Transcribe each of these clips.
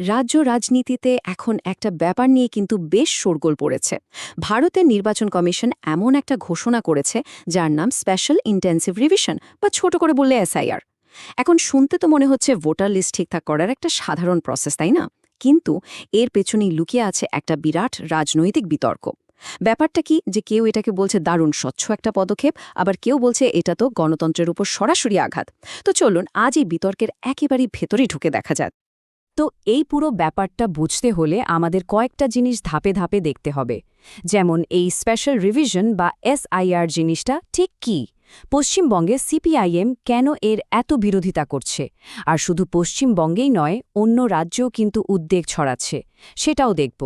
রাজ্য রাজনীতিতে এখন একটা ব্যাপার নিয়ে কিন্তু বেশ শোরগোল পড়েছে। ভারতের নির্বাচন কমিশন এমন একটা ঘোষণা করেছে, যার নাম স্পেশাল ইন্টেন্সিভ রিভিশন বা ছোট করে বললে এসআইআর এখন শুনতে তো মনে হচ্ছে ভোটার লিস্ট ঠিকঠাক করার একটা সাধারণ প্রসেস তাই না? কিন্তু এর পেছনেই লুকিয়ে আছে একটা বিরাট রাজনৈতিক বিতর্ক। ব্যাপারটা কি যে কেউ এটাকে বলছে দারুণ স্বচ্ছ একটা পদক্ষেপ, আবার কেউ বলছে এটা তো গণতন্ত্রের উপর সরাসরি আঘাত। তো চলুন আজ এই বিতর্কের একেবারেই ভেতরেই ঢুকে দেখা যাক। তো এই পুরো ব্যাপারটা বুঝতে হলে আমাদের কয়েকটা জিনিস ধাপে ধাপে দেখতে হবে। যেমন এই স্পেশাল রিভিশন বা এসআইআর জিনিসটা ঠিক কি? পশ্চিমবঙ্গে সিপিআইএম কেন এর এত বিরোধিতা করছে? আর শুধু পশ্চিমবঙ্গেই নয়, অন্য রাজ্যেও কিন্তু উদ্বেগ ছড়াচ্ছে। সেটাও দেখব।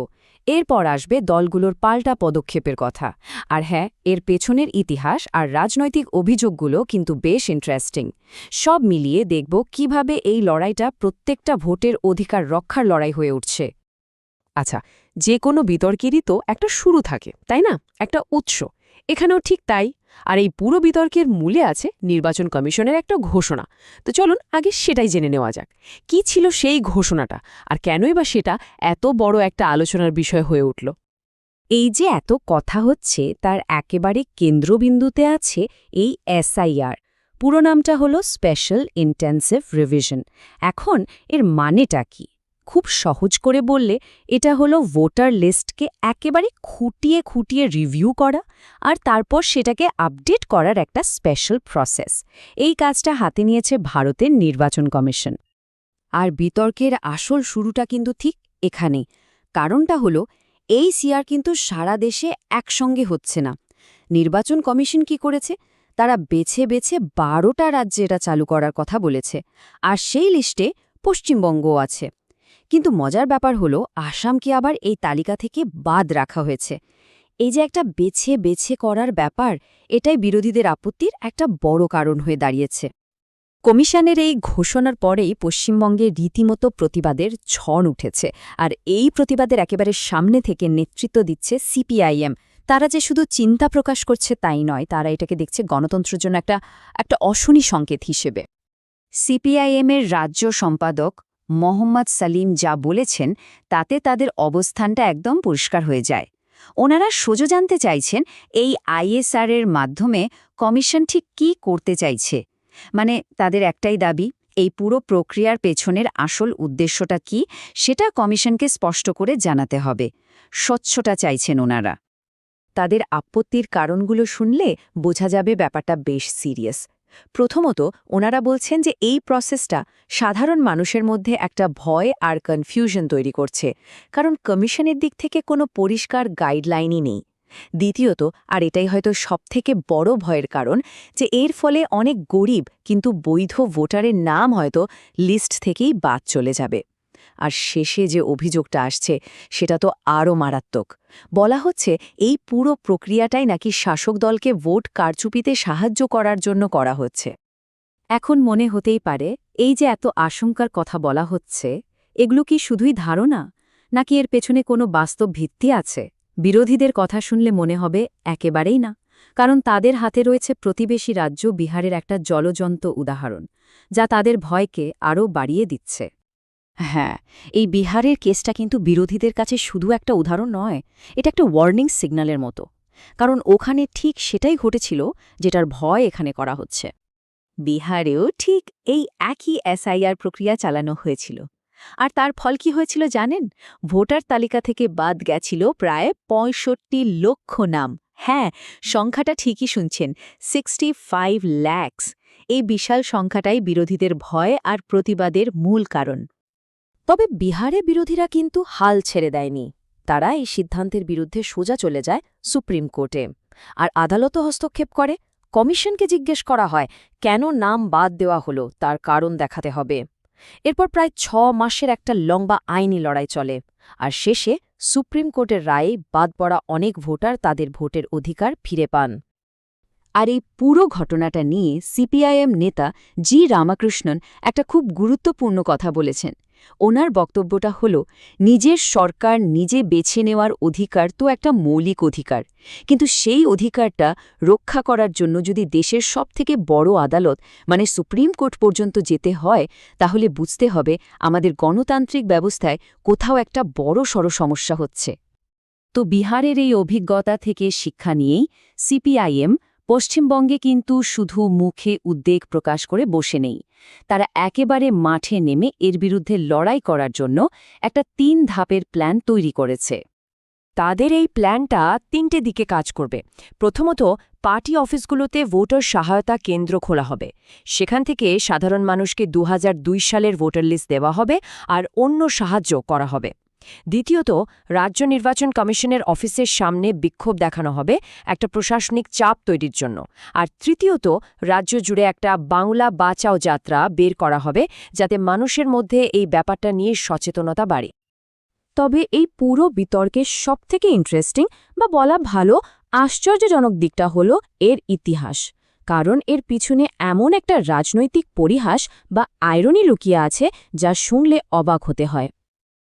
এরপর আসবে দলগুলোর পাল্টা পদক্ষেপের কথা। আর হ্যাঁ এর পেছনের ইতিহাস আর রাজনৈতিক অভিযোগগুলো কিন্তু বেশ ইন্টারেস্টিং সব মিলিয়ে দেখব কীভাবে এই লড়াইটা প্রত্যেকটা ভোটের অধিকার রক্ষার লড়াই হয়ে উঠছে। আচ্ছা যে কোনো বিতর্কেরই তো একটা শুরু থাকে, তাই না? একটা উৎস। এখানেও ঠিক তাই। আর এই পুরো বিতর্কের মূলে আছে নির্বাচন কমিশনের একটা ঘোষণা। তো চলুন আগে সেটাই জেনে নেওয়া যাক। কি ছিল সেই ঘোষণাটা? আর কেনই বা সেটা এত বড় একটা আলোচনার বিষয় হয়ে উঠল? এই যে এত কথা হচ্ছে, তার একেবারে কেন্দ্রবিন্দুতে আছে এই এসআইআর। পুরো নামটা হলো স্পেশাল ইন্টেন্সিভ রিভিশন। এখন এর মানেটা কি? খুব সহজ করে বললে, এটা হলো ভোটার লিস্টকে একেবারে খুঁটিয়ে খুঁটিয়ে রিভিউ করা আর তারপর সেটাকে আপডেট করার একটা স্পেশাল প্রসেস। এই কাজটা হাতে নিয়েছে ভারতের নির্বাচন কমিশন। আর বিতর্কের আসল শুরুটা কিন্তু ঠিক এখানেই। কারণটা হলো, এই সিআর কিন্তু সারা দেশে একসঙ্গে হচ্ছে না। নির্বাচন কমিশন কি করেছে? তারা বেছে বেছে বারোটা রাজ্যে এটা চালু করার কথা বলেছে। আর সেই লিস্টে পশ্চিমবঙ্গও আছে। কিন্তু মজার ব্যাপার হলো, আসামকে আবার এই তালিকা থেকে বাদ রাখা হয়েছে। এই যে একটা বেছে বেছে করার ব্যাপার, এটাই বিরোধীদের আপত্তির একটা বড় কারণ হয়ে দাঁড়িয়েছে। কমিশনের এই ঘোষণার পরেই পশ্চিমবঙ্গে রীতিমতো প্রতিবাদের ঝড় উঠেছে, আর এই প্রতিবাদের একেবারে সামনে থেকে নেতৃত্ব দিচ্ছে সিপিআইএম। তারা যে শুধু চিন্তা প্রকাশ করছে তাই নয়, তারা এটাকে দেখছে গণতন্ত্রের জন্য একটা একটা অশনি সংকেত হিসেবে। সিপিআইএমের রাজ্য সম্পাদক মোহাম্মদ সালিম যা বলেছেন, তাতে তাদের অবস্থানটা একদম পরিষ্কার হয়ে যায়। ওনারা সোজো জানতে চাইছেন, এই আইএসআর এর মাধ্যমে কমিশন ঠিক কী করতে চাইছে? মানে তাদের একটাই দাবি, এই পুরো প্রক্রিয়ার পেছনের আসল উদ্দেশ্যটা কি, সেটা কমিশনকে স্পষ্ট করে জানাতে হবে। স্বচ্ছটা চাইছেন ওনারা। তাদের আপত্তির কারণগুলো শুনলে বোঝা যাবে ব্যাপারটা বেশ সিরিয়াস। প্রথমত ওনারা বলছেন যে এই প্রসেসটা সাধারণ মানুষের মধ্যে একটা ভয় আর কনফিউশন তৈরি করছে, কারণ কমিশনের দিক থেকে কোনো পরিষ্কার গাইডলাইনই নেই। দ্বিতীয়ত, আর এটাই হয়তো সবথেকে বড় ভয়ের কারণ, যে এর ফলে অনেক গরিব কিন্তু বৈধ ভোটারের নাম হয়তো লিস্ট থেকেই বাদ চলে যাবে। আর শেষে যে অভিযোগটা আসছে, সেটা তো আরও মারাত্মক। বলা হচ্ছে, এই পুরো প্রক্রিয়াটাই নাকি শাসক দলকে ভোট কারচুপিতে সাহায্য করার জন্য করা হচ্ছে। এখন মনে হতেই পারে, এই যে এত আশঙ্কার কথা বলা হচ্ছে, এগুলো কি শুধুই ধারণা? নাকি এর পেছনে কোনো বাস্তব ভিত্তি আছে? বিরোধীদের কথা শুনলে মনে হবে, একেবারেই না। কারণ তাদের হাতে রয়েছে প্রতিবেশী রাজ্য বিহারের একটা জলজন্ত উদাহরণ, যা তাদের ভয়কে আরও বাড়িয়ে দিচ্ছে। হ্যাঁ এই বিহারের কেসটা কিন্তু বিরোধীদের কাছে শুধু একটা উদাহরণ নয়, এটা একটা ওয়ার্নিং সিগন্যালের মতো। কারণ ওখানে ঠিক সেটাই ঘটেছিল যেটার ভয় এখানে করা হচ্ছে। বিহারেও ঠিক এই একই এসআইআর প্রক্রিয়া চালানো হয়েছিল। আর তার ফল কি হয়েছিল জানেন? ভোটার তালিকা থেকে বাদ গেছিল প্রায় পঁয়ষট্টি লক্ষ নাম। হ্যাঁ সংখ্যাটা ঠিকই শুনছেন সিক্সটি ফাইভ ল্যাক্স এই বিশাল সংখ্যাটাই বিরোধীদের ভয় আর প্রতিবাদের মূল কারণ। তবে বিহারে বিরোধীরা কিন্তু হাল ছেড়ে দেয়নি। তারা এই সিদ্ধান্তের বিরুদ্ধে সোজা চলে যায় সুপ্রিম কোর্টে। আর আদালতও হস্তক্ষেপ করে। কমিশনকে জিজ্ঞেস করা হয়, কেন নাম বাদ দেওয়া হলো, তার কারণ দেখাতে হবে। এরপর প্রায় ছ মাসের একটা লম্বা আইনি লড়াই চলে। আর শেষে সুপ্রিম কোর্টের রায়ে বাদ পড়া অনেক ভোটার তাদের ভোটের অধিকার ফিরে পান। আর এই পুরো ঘটনাটা নিয়ে সিপিআইএম নেতা জি রামাকৃষ্ণন একটা খুব গুরুত্বপূর্ণ কথা বলেছেন। ওনার বক্তব্যটা হল, নিজের সরকার নিজে বেছে নেওয়ার অধিকার তো একটা মৌলিক অধিকার। কিন্তু সেই অধিকারটা রক্ষা করার জন্য যদি দেশের সবথেকে বড় আদালত মানে সুপ্রিম কোর্ট পর্যন্ত যেতে হয়, তাহলে বুঝতে হবে আমাদের গণতান্ত্রিক ব্যবস্থায় কোথাও একটা বড় সড় সমস্যা হচ্ছে। তো বিহারের এই অভিজ্ঞতা থেকে শিক্ষা নিয়েই, সিপিআইএম পশ্চিমবঙ্গে কিন্তু শুধু মুখে উদ্বেগ প্রকাশ করে বসে নেই। তারা একেবারে মাঠে নেমে এর বিরুদ্ধে লড়াই করার জন্য একটা তিন ধাপের প্ল্যান তৈরি করেছে। তাদের এই প্ল্যানটা তিনটে দিকে কাজ করবে। প্রথমত, পার্টি অফিসগুলোতে ভোটার সহায়তা কেন্দ্র খোলা হবে। সেখান থেকে সাধারণ মানুষকে দু হাজার দুই সালের ভোটার লিস্ট দেওয়া হবে আর অন্য সাহায্য করা হবে। দ্বিতীয়ত, রাজ্য নির্বাচন কমিশনের অফিসের সামনে বিক্ষোভ দেখানো হবে একটা প্রশাসনিক চাপ তৈরির জন্য। আর তৃতীয়ত, রাজ্য জুড়ে একটা বাংলা বাঁচাও যাত্রা বের করা হবে যাতে মানুষের মধ্যে এই ব্যাপারটা নিয়ে সচেতনতা বাড়ে। তবে এই পুরো বিতর্কের সবথেকে ইন্টারেস্টিং বা বলা ভালো আশ্চর্যজনক দিকটা হল এর ইতিহাস। কারণ এর পিছনে এমন একটা রাজনৈতিক পরিহাস বা আয়রনি লুকিয়ে আছে যা শুনলে অবাক হতে হয়।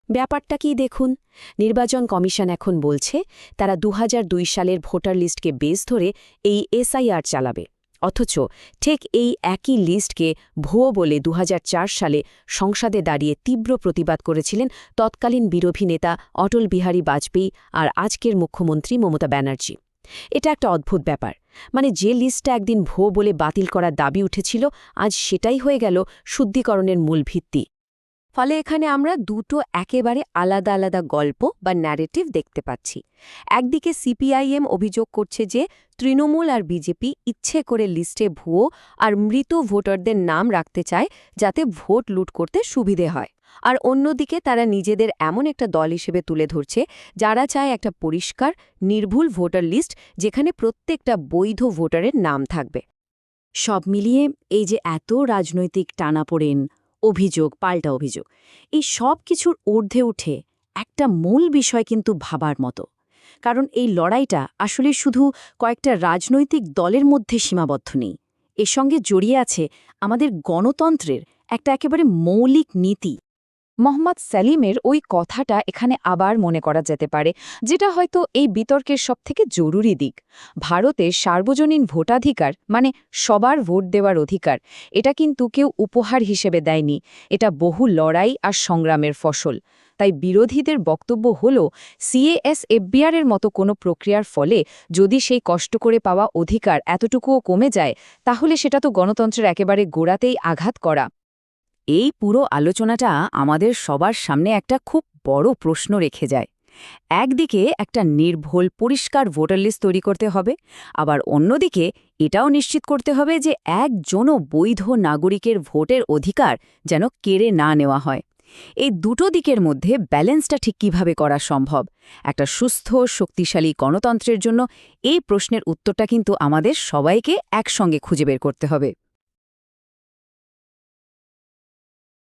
ব্যাপারটা কি দেখুন। নির্বাচন কমিশন এখন বলছে, তারা দু হাজার দুই সালের ভোটার লিস্টকে বেস ধরে এই এসআইআর চালাবে। অথচ ঠিক এই একই লিস্টকে ভুয়ো বলে দু হাজার চার সালে সংসদে দাঁড়িয়ে তীব্র প্রতিবাদ করেছিলেন তৎকালীন বিরোধী নেতা অটল বিহারী বাজপেয়ী আর আজকের মুখ্যমন্ত্রী মমতা ব্যানার্জি। এটা একটা অদ্ভুত ব্যাপার। মানে যে লিস্টটা একদিন ভুয়ো বলে বাতিল করার দাবি উঠেছিল, আজ সেটাই হয়ে গেল শুদ্ধিকরণের মূল ভিত্তি। ফলে এখানে আমরা দুটো একেবারে আলাদা আলাদা গল্প বা ন্যারেটিভ দেখতে পাচ্ছি। একদিকে সিপিআইএম অভিযোগ করছে যে, তৃণমূল আর বিজেপি ইচ্ছে করে লিস্টে ভুয়ো আর মৃত ভোটারদের নাম রাখতে চায় যাতে ভোট লুট করতে সুবিধে হয়। আর অন্যদিকে তারা নিজেদের এমন একটা দল হিসেবে তুলে ধরছে, যারা চায় একটা পরিষ্কার, নির্ভুল ভোটার লিস্ট যেখানে প্রত্যেকটা বৈধ ভোটারের নাম থাকবে। সব মিলিয়ে এই যে এত রাজনৈতিক টানাপোড়েন অভিযোগ, পাল্টা অভিযোগ। এই সব কিছুর ঊর্ধ্বে উঠে একটা মূল বিষয় কিন্তু ভাবার মতো। কারণ এই লড়াইটা আসলে শুধু কয়েকটা রাজনৈতিক দলের মধ্যে সীমাবদ্ধ নেই। এর সঙ্গে জড়িয়ে আছে আমাদের গণতন্ত্রের একটা একেবারে মৌলিক নীতি। মোহাম্মদ সালিমের ওই কথাটা এখানে আবার মনে করা যেতে পারে, যেটা হয়তো এই বিতর্কের সবথেকে জরুরি দিক। ভারতে সার্বজনীন ভোটাধিকার মানে সবার ভোট দেওয়ার অধিকার, এটা কিন্তু কেউ উপহার হিসেবে দেয়নি। এটা বহু লড়াই আর সংগ্রামের ফসল। তাই বিরোধীদের বক্তব্য হল সিএএস এফবিআরের মতো কোনো প্রক্রিয়ার ফলে যদি সেই কষ্ট করে পাওয়া অধিকার এতটুকুও কমে যায়, তাহলে সেটা তো গণতন্ত্রের একেবারে গোড়াতেই আঘাত করা। এই পুরো আলোচনাটা আমাদের সবার সামনে একটা খুব বড় প্রশ্ন রেখে যায়। একদিকে একটা নির্ভুল, পরিষ্কার ভোটার লিস্ট তৈরি করতে হবে, আবার অন্যদিকে এটাও নিশ্চিত করতে হবে যে একজনও বৈধ নাগরিকের ভোটের অধিকার যেন কেড়ে না নেওয়া হয়। এই দুটো দিকের মধ্যে ব্যালেন্সটা ঠিক কীভাবে করা সম্ভব? একটা সুস্থ, শক্তিশালী গণতন্ত্রের জন্য এই প্রশ্নের উত্তরটা কিন্তু আমাদের সবাইকে একসঙ্গে খুঁজে বের করতে হবে।